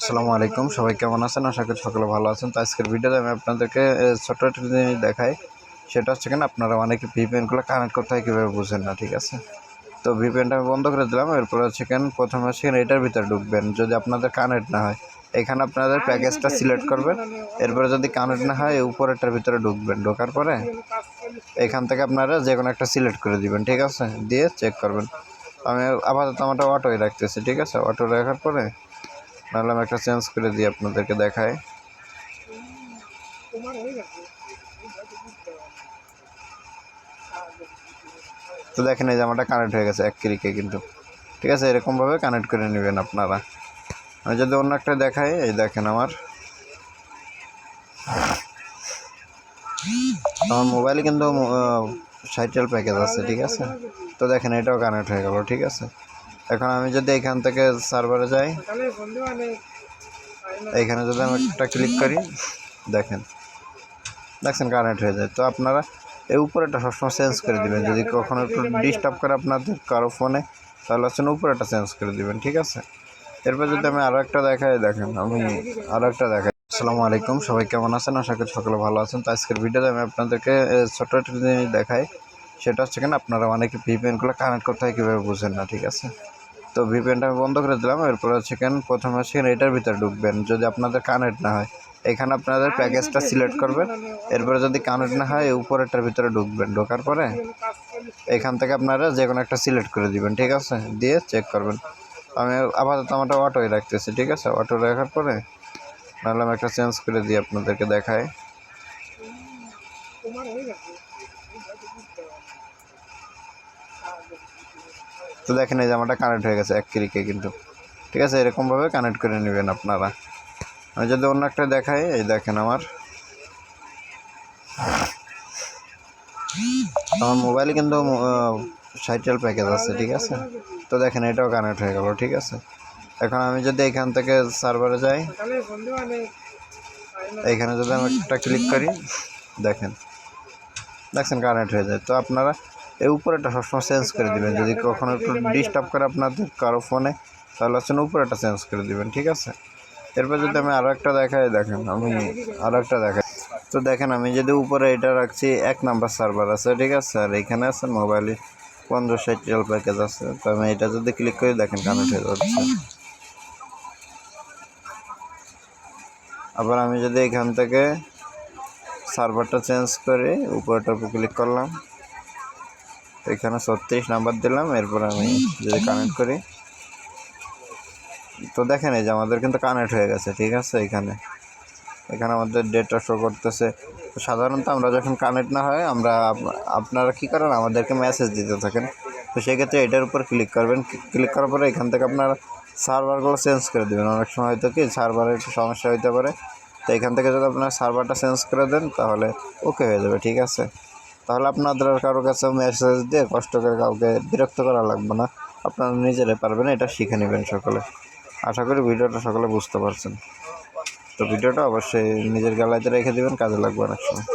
আসসালামু আলাইকুম। সবাই কেমন আছেন? আশা করি সকলে ভালো আছেন। তো আজকের ভিডিওতে আমি আপনাদেরকে এ, ছোট্ট একটা জিনিস দেখাই। সেটা হচ্ছে কিনা আপনারা অনেকে ভিপিএনগুলো কানেক্ট করতে হয় কীভাবে বুঝেন না ঠিক আছে? তো ভিপিএনটা আমি বন্ধ করে দিলাম। এরপরে হচ্ছে কেন প্রথমে হচ্ছে এটার ভিতরে ঢুকবেন। যদি আপনাদের কানেক্ট না হয় এখানে আপনাদের প্যাকেজটা সিলেক্ট করবেন। এরপরে যদি কানেক্ট না হয় উপরেরটার ভিতরে ঢুকবেন। ঢোকার পরে এখান থেকে আপনারা যে কোনো একটা সিলেক্ট করে দিবেন ঠিক আছে? দিয়ে চেক করবেন। আমি আপাতত আমারটা অটোই রাখতেছি ঠিক আছে? অটো রাখার পরে নাহলে আমি একটা চেঞ্জ করে দিই আপনাদেরকে দেখায় তো দেখেন এই জামাটা কানেক্ট হয়ে গেছে এক ক্লিকে কিন্তু। ঠিক আছে, এরকমভাবে কানেক্ট করে নেবেন আপনারা। আমি যদি অন্য একটা দেখাই, এই দেখেন আমার। আমার মোবাইলে কিন্তু সাইটেল প্যাকেজ আছে, ঠিক আছে? তো দেখেন এটাও কানেক্ট হয়ে গেল, ঠিক আছে? এখন আমি যদি এখান থেকে সার্ভারে যাই এইখানে যদি আমি একটা ক্লিক করি, দেখেন, দেখছেন কানেক্ট হয়ে যায়। তো আপনারা এই উপরেটা সবসময় চেঞ্জ করে দিবেন। যদি কখনো একটু ডিস্টার্ব করে আপনাদের কারও ফোনে তাহলে হচ্ছে উপরেটা চেঞ্জ করে দিবেন, ঠিক আছে? এরপর যদি আমি আরও একটা দেখাই, দেখেন, আমি আরও একটা দেখাই। আসসালামু আলাইকুম, সবাই কেমন আছেন? আশা করি সকলে ভালো আছেন। তো আজকের ভিডিওতে আমি আপনাদেরকে ছোটো একটা জিনিস দেখাই। সেটা হচ্ছে কিনা, আপনারা অনেকে ভিপিএনগুলো কানেক্ট করতে হয় কীভাবে বুঝেন না, ঠিক আছে? তো ভিপিএনটা আমি বন্ধ করে দিলাম। এরপর হচ্ছে কেন? প্রথমে হচ্ছে এটার ভিতরে ঢুকবেন। যদি আপনাদের কানেক্ট না হয়, এখানে আপনাদের প্যাকেজটা সিলেক্ট করবেন। এরপরে যদি কানেক্ট না হয় উপরেরটার ভিতরে ঢুকবেন। ঢোকার পরে এখান থেকে আপনারা যে কোনো একটা সিলেক্ট করে দিবেন, ঠিক আছে? দিয়ে চেক করবেন। আমি আপাতত আমারটা অটোই রাখতেছি, ঠিক আছে? অটো রাখার পরে নাহলে আমি একটা চেঞ্জ করে দিই আপনাদেরকে দেখায় তো দেখেন এই জামাটা কানেক্ট হয়ে গেছে এক ক্লিকে কিন্তু। ঠিক আছে, এরকমভাবে কানেক্ট করে নেবেন আপনারা। আমি যদি অন্য একটা দেখাই, এই দেখেন আমার। আমার মোবাইলে কিন্তু সাইটেল প্যাকেজ আছে, ঠিক আছে? তো দেখেন এটাও কানেক্ট হয়ে গেল, ঠিক আছে? এখন আমি যদি এখান থেকে সার্ভারে যাই এইখানে যদি আমি একটা ক্লিক করি, দেখেন। দেখছেন কানেক্ট হয়ে যায়। তো আপনারা এই উপরেটা সবসময় চেঞ্জ করে দিবেন। যদি কখনো একটু ডিস্টার্ব করে আপনাদের কারও ফোনে তাহলে হচ্ছে উপরেটা চেঞ্জ করে দিবেন, ঠিক আছে? এরপর যদি আমি আরও একটা দেখাই, দেখেন আমি আরও একটা দেখাই। তো দেখেন, আমি যদি উপরে এটা রাখছি, এক নাম্বার সার্ভার আছে, ঠিক আছে? আর এখানে আছে মোবাইলে পনেরো ষাট রিয়াল প্যাকেজ আছে। তো আমি এটা যদি ক্লিক করি, দেখেন কানেক্ট হয়ে যাচ্ছে। আবার আমি যদি এখান থেকে সার্ভারটা চেঞ্জ করে উপরটার উপর ক্লিক করলাম এখানে ছত্রিশ নাম্বার দিলাম এরপর আমি যদি কানেক্ট করি। তো দেখেন এই যে আমাদের কিন্তু কানেক্ট হয়ে গেছে ঠিক আছে? এখানে এখানে আমাদের ডেটা শো করতেছে। তো সাধারণত আমরা যখন কানেক্ট না হয় আমরা আপনারা কী করেন? আমাদেরকে মেসেজ দিতে থাকেন। তো সেক্ষেত্রে এটার উপর ক্লিক করবেন। ক্লিক করার পরে এখান থেকে আপনারা সার্ভারগুলো চেঞ্জ করে দেবেন। অনেক সময় হয়তো কি সার্ভারের একটু সমস্যা হতে পারে। তো এখান থেকে যদি আপনার সার্ভারটা চেঞ্জ করে দেন তাহলে ওকে হয়ে যাবে ঠিক আছে? তাহলে আপনাদের আর কারও কাছে মেসেজ দিয়ে কষ্ট করে কাউকে বিরক্ত করা লাগবে না। আপনারা নিজেরাই পারবেন, এটা শিখে নেবেন সকলে। আশা করি ভিডিওটা সকলে বুঝতে পারছেন। তো ভিডিওটা অবশ্যই নিজের গ্যালারিতে রেখে দেবেন, কাজে লাগবে অনেক সময়।